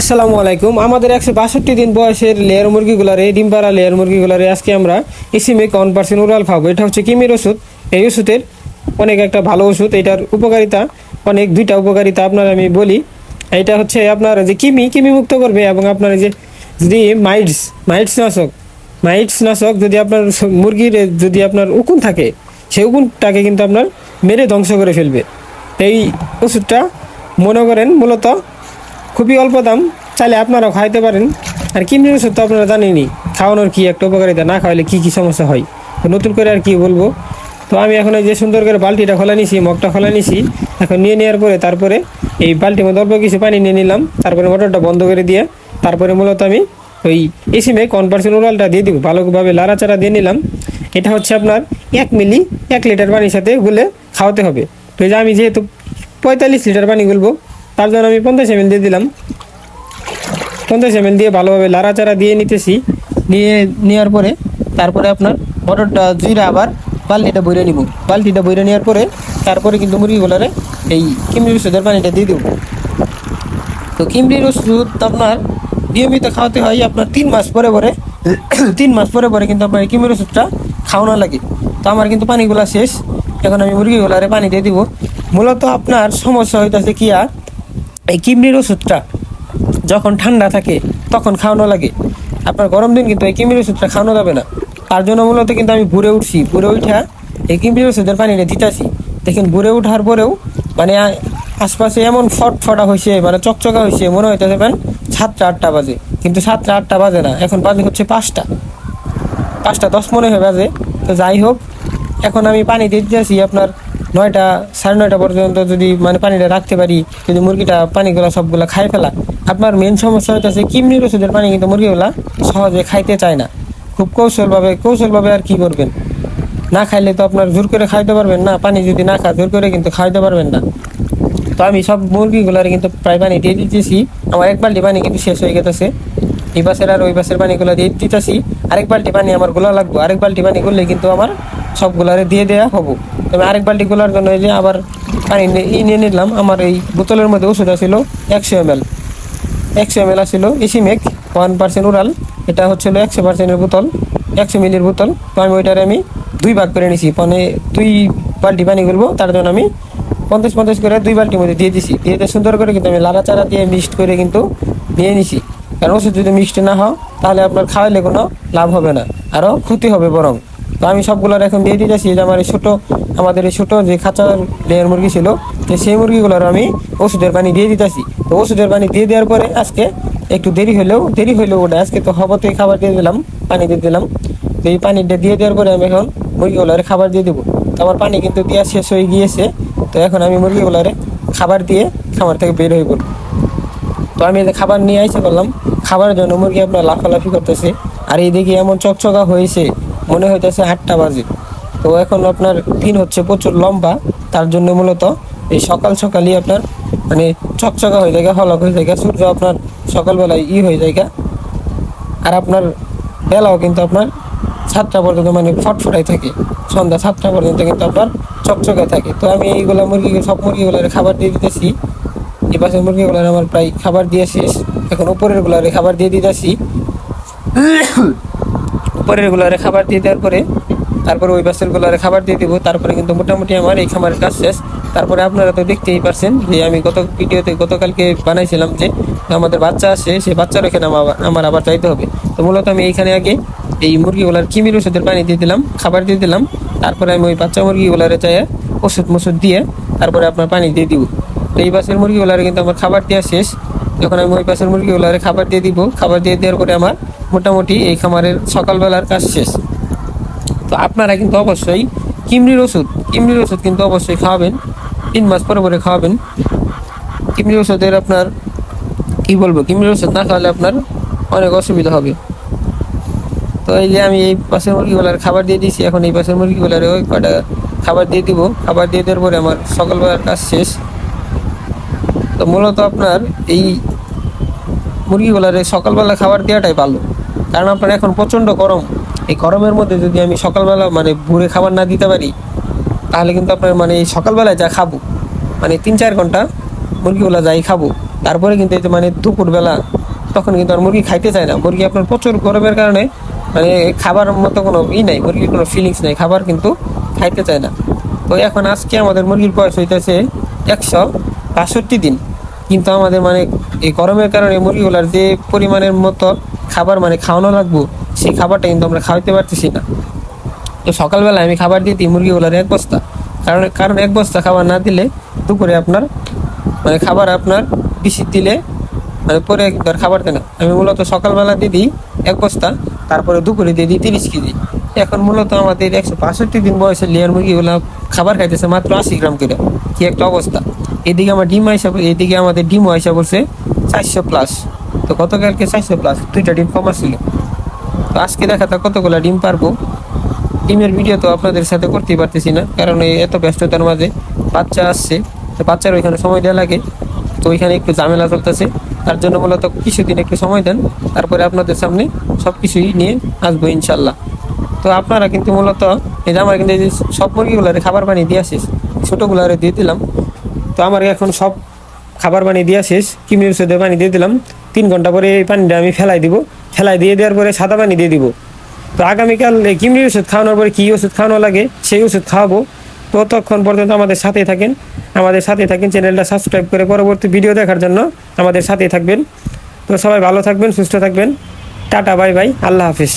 আসসালামু আলাইকুম। আমাদের একশো বাষট্টি দিন বয়সের লেয়ার মুরগিগুলারে ডিম পাড়া লেয়ার মুরগিগুলারে আজকে আমরা এসিমে ওয়ান পার্সেন্ট উড়াল খাব। এটা হচ্ছে কিমির ওষুধ। এই ওষুধের অনেক একটা ভালো ওষুধ। এটার উপকারিতা, অনেক দুইটা উপকারিতা আপনার আমি বলি। এটা হচ্ছে আপনার যে কিমি কিমি মুক্ত করবে এবং আপনার যে যদি মাইটস মাইটস নাশক মাইটস নাশক যদি আপনার মুরগির যদি আপনার উকুন থাকে সেই উকুনটাকে কিন্তু আপনার মেরে ধ্বংস করে ফেলবে। এই ওষুধটা মনে করেন মূলত খুবই অল্প দাম, চাইলে আপনারাও খাইতে পারেন। আর কিমরির ওষুধ তো আপনারা জানেনই, খাওয়ানোর কী একটা উপকারিতা, না খাওয়ালে কি কি সমস্যা হয়? তো নতুন করে আর কি বলব। তো আমি এখন এই যে সুন্দর করে বালতিটা খোলা নিছি, মগটা খোলা নিছি, এখন নিয়ে নেওয়ার পরে তারপরে এই বালতির মধ্যে অল্প কিছু পানি নিয়ে নিলাম, তারপরে মোটরটা বন্ধ করে দিয়ে, তারপরে মূলত আমি ওই এসিমে কন পার্সেন্ট ওরালটা দিয়ে দিব, ভালোভাবে লাড়াচাড়া দিয়ে নিলাম। এটা হচ্ছে আপনার এক মিলি, এক লিটার পানির সাথে গুলে খাওয়াতে হবে। তো এই যে আমি যেহেতু পঁয়তাল্লিশ লিটার পানি গুলবো তার জন্য আমি পঞ্চাশ এমএল দিয়ে দিলাম। পঞ্চাশ এমএল দিয়ে ভালোভাবে লাড়াচাড়া দিয়ে নিতেছি। নিয়ে নেওয়ার পরে তারপরে আপনার মটরটা জুইরা আবার বালতিটা বইরে নিব। বালতিটা বইরে নেওয়ার পরে তারপরে কিন্তু মুরগিগুলারে এই কিমরির ওষুধের পানিটা দিয়ে দেবো। তো কিমরির ওষুধ আপনার নিয়মিত খাওয়াতে হয় আপনার তিন মাস পরে পরে। তিন মাস পরে পরে কিন্তু আপনার এই কিমরির ওষুধটা খাওয়ানো লাগে। তো আমার কিন্তু পানিগুলা শেষ। এখন আমি মুরগিগুলারে পানি দিয়ে দিব। মূলত আপনার সমস্যা হইতেছে কি আর? এই কিমরির ওষুধটা যখন ঠান্ডা থাকে, তখন খাওয়ানো লাগে। আপনার গরম দিন কিন্তু এই কিমরির ওষুধটা খাওয়ানো যাবে না। তার জন্য মূলত কিন্তু আমি ভুরে উঠছি। ভুরে উঠা এই কিমরির ওষুধের পানিটা দিতেছি। দেখেন, ভুরে উঠার পরেও মানে আশপাশে এমন ফট ফটা হয়েছে মানে চকচকা হয়েছে মনে হইতেছে পান সাতটা, আটটা বাজে। কিন্তু সাতটা, আটটা বাজে না। এখন বাজে হচ্ছে পাঁচটা। পাঁচটা দশ মনে হয় বাজে। তো যাই হোক, এখন আমি পানি দিয়ে দিতেছি আপনার নয়টা, সাড়ে নয়টা পর্যন্ত যদি মানে পানিটা রাখতে পারি, যদি মুরগিটা পানিগুলো সবগুলা খাই ফেলা, আপনার মেন সমস্যা হইতেছে কিমনির ওষুধের পানি কিন্তু মুরগিগুলা সহজে খাইতে চায় না। খুব কৌশলভাবে কৌশলভাবে আর কি করবেন? না খাইলে তো আপনার জোর করে খাইতে পারবেন না, পানি যদি না খায়, জোর করে কিন্তু খাইতে পারবেন না। তো আমি সব মুরগিগুলার কিন্তু প্রায় পানি দিয়ে দিতেছি। আমার এক বালটি পানি কিন্তু শেষ হয়ে গেছে এই বাসের আর ওই বাসের পানিগুলো দিয়ে দিতেছি। আরেক বালটি পানি আমার গোলা লাগবে। আরেক বালটি পানি করলে কিন্তু আমার সবগুলারে দিয়ে দেওয়া হব। তবে আরেক বালতি গোলার জন্য এই যে আবার পানি নিয়ে নিলাম। আমার এই বোতলের মধ্যে ওষুধ ছিল একশো এম এল একশো এম এল আসছিল ইসিমেক ওয়ান পার্সেন্ট উড়াল এটা হচ্ছিল একশো পার্সেন্টের বোতল, একশো মিলির বোতল। তো আমি ওইটারে আমি দুই ভাগ করে নিছি। মানে দুই বাল্টি পানি করব, তার জন্য আমি পঞ্চাশ পঞ্চাশ করে দুই বালতির মধ্যে দিয়ে দিছি। দিয়ে দিয়ে সুন্দর করে কিন্তু আমি লাড়াচাড়া দিয়ে মিক্সড করে কিন্তু নিয়ে নিছি। কারণ ওষুধ যদি মিক্সড না হয় তাহলে আপনার খাওয়াইলে কোনো লাভ হবে না। আরও ক্ষতি হবে বরং। তো আমি সবগুলোর এখন দিয়ে দিতেছি যে আমার এই ছোটো, আমাদের এই ছোটো যে খাঁচার লেয়ার মুরগি ছিল, তো সেই মুরগিগুলোর আমি ওষুধের পানি দিয়ে দিতেছি। তো ওষুধের পানি দিয়ে দেওয়ার পরে আজকে একটু দেরি হলেও দেরি হলেও ওটা আজকে তো হবতে খাবার দিয়ে দিলাম, পানি দিয়ে দিলাম। তো এই পানিটা দিয়ে দেওয়ার পরে আমি এখন মুরগিগুলোর খাবার দিয়ে দেবো। তো আমার পানি কিন্তু দেওয়া শেষ হয়ে গিয়েছে, তো এখন আমি মুরগিগুলোরে খাবার দিয়ে খাবার থেকে বের হয়ে পড়ব তো আমি খাবার নিয়ে আইসে করলাম খাবারের জন্য মুরগি আপনার লাফালাফি করতেছে, আর এই এইদিকে এমন চকচকা হয়েছে মনে হইতেছে আটটা বাজে। তো এখন আপনার দিন হচ্ছে প্রচুর লম্বা, তার জন্য মূলত এই সকাল সকালই আপনার মানে চকচকা হয়ে যায় হলক হয়ে যায় সূর্য আপনার সকালবেলায় ই হয়ে যায় আর আপনার বেলাও কিন্তু আপনার সাতটা পর্যন্ত মানে ফটফটাই থাকে। সন্ধ্যা সাতটা পর্যন্ত কিন্তু আপনার চকচকে থাকে। তো আমি এইগুলা মুরগি সব মুরগিগুলোর খাবার দিয়ে দিতেছি। এই পাশের মুরগিগুলোর আমার প্রায় খাবার দিয়ে শেষ। এখন উপরের গুলারে খাবার দিয়ে দিতেছি। উপরের গুলারে খাবার দিয়ে দেওয়ার পরে তারপরে ওই বাসের গুলারে খাবার দিয়ে দিব। তারপরে কিন্তু মোটামুটি আমার এই খামারের কাজ শেষ। তারপরে আপনারা তো দেখতেই পারছেন যে আমি গত ভিডিওতে গতকালকে বানাইছিলাম যে আমাদের বাচ্চা আছে সেই বাচ্চার এখানে আমার আবার চাইতে হবে। তো মূলত আমি এইখানে আগে এই মুরগিগুলার কিমির ওষুধের পানি দিয়ে দিলাম, খাবার দিয়ে দিলাম। তারপরে আমি ওই বাচ্চা মুরগিগুলারে চাই ওষুধ মষুধ দিয়ে তারপরে আপনার পানি দিয়ে দিব। তো এই পাশের মুরগিগুলারে কিন্তু আমার খাবার দেওয়া শেষ। যখন আমি ওই পাশের মুরগিগুলারে খাবার দিয়ে দিব, খাবার দিয়ে দেওয়ার পরে আমার মোটামুটি এই খামারের সকালবেলার কাজ শেষ। তো আপনারা কিন্তু অবশ্যই কিমরির ওষুধ কিমরির ওষুধ কিন্তু অবশ্যই খাওয়াবেন, তিন মাস পরে পরে খাওয়াবেন। কিমরির ওষুধের আপনার, কি বলব, কিমরির ওষুধ না খাওয়ালে আপনার অনেক অসুবিধা হবে। তো এই যে আমি এই পাশের মুরগিগুলার খাবার দিয়ে দিয়েছি, এখন এই পাশের মুরগিগুলার ওই কটা খাবার দিয়ে দিব। খাবার দিয়ে দেওয়ার পরে আমার সকালবেলার কাজ শেষ। তো মূলত আপনার এই মুরগিগুলারে সকালবেলা খাবার দেওয়াটাই ভালো। কারণ আপনার এখন প্রচণ্ড গরম। এই গরমের মধ্যে যদি আমি সকালবেলা মানে ভোরে খাবার না দিতে পারি, তাহলে কিন্তু আপনার মানে এই সকালবেলায় যা খাব মানে তিন চার ঘণ্টা মুরগিগুলা যাই খাব, তারপরে কিন্তু এই যে মানে দুপুরবেলা তখন কিন্তু আর মুরগি খাইতে চায় না। মুরগি আপনার প্রচুর গরমের কারণে মানে খাবার মতো কোনো ই নাই, মুরগির কোনো ফিলিংস নেই, খাবার কিন্তু খাইতে চায় না। তো এখন আজকে আমাদের মুরগির বয়স হইতেছে একশো বাষট্টি দিন। কিন্তু আমাদের মানে এই গরমের কারণে মুরগিগুলার যে পরিমাণের মতো খাবার মানে খাওয়ানো লাগবো, সেই খাবারটা কিন্তু আমরা খাওয়াতে পারতেছি না। তো সকালবেলা আমি খাবার দিই মুরগিগুলোর এক বস্তা। কারণ কারণ এক বস্তা খাবার না দিলে দুপুরে আপনার মানে খাবার আপনার বেশি দিলে মানে পরে একবার খাবার দেয় না। আমি মূলত সকালবেলা দিয়ে দিই এক বস্তা, তারপরে দুপুরে দিয়ে দিই তিরিশ কেজি। এখন মূলত আমাদের একশো বাষট্টি দিন বয়সের লেয়ার মুরগিগুলো খাবার খাইতেছে মাত্র আশি গ্রাম করে। কি একটা অবস্থা। এদিকে আমার ডিম আইসা, এদিকে আমাদের ডিমও আইসা বলছে চারশো প্লাস তো গতকালকে চারশো প্লাস দুইটা ডিম কমা ছিল তো আজকে দেখা যাক কতগুলো ডিম পারব। ডিমের ভিডিও তো আপনাদের সাথে করতেই পারতেছি না, কারণ এই এত ব্যস্ততার মাঝে বাচ্চা আসছে, তো বাচ্চার ওইখানে সময় দেওয়া লাগে। তো ওইখানে একটু ঝামেলা চলতেছে, তার জন্য মূলত কিছুদিন একটু সময় দেন, তারপরে আপনাদের সামনে সব কিছুই নিয়ে আসব ইনশাল্লাহ তো আপনারা কিন্তু মূলত এই যে আমার কিন্তু সব মুরগিগুলারে খাবার পানি দিয়ে আসিস ছোটোগুলারে দিয়ে দিলাম। তো আমার এখন সব খাবার পানি দেওয়া শেষ কিমির ওষুধে পানি দিয়ে দিলাম। তিন ঘণ্টা পরে এই পানিটা আমি ফেলাই দিব। ফেলাই দিয়ে দেওয়ার পরে সাদা পানি দিয়ে দিব। তো আগামীকাল এই কিমরির ওষুধ খাওয়ানোর পরে কী ওষুধ খাওয়ানো লাগে, সেই ওষুধ খাওয়াবো। ততক্ষণ পর্যন্ত আমাদের সাথে থাকেন। আমাদের সাথে থাকেন, চ্যানেলটা সাবস্ক্রাইব করে পরবর্তী ভিডিও দেখার জন্য আমাদের সাথেই থাকবেন। তো সবাই ভালো থাকবেন, সুস্থ থাকবেন। Tata, bye bye. আল্লাহ হাফিজ।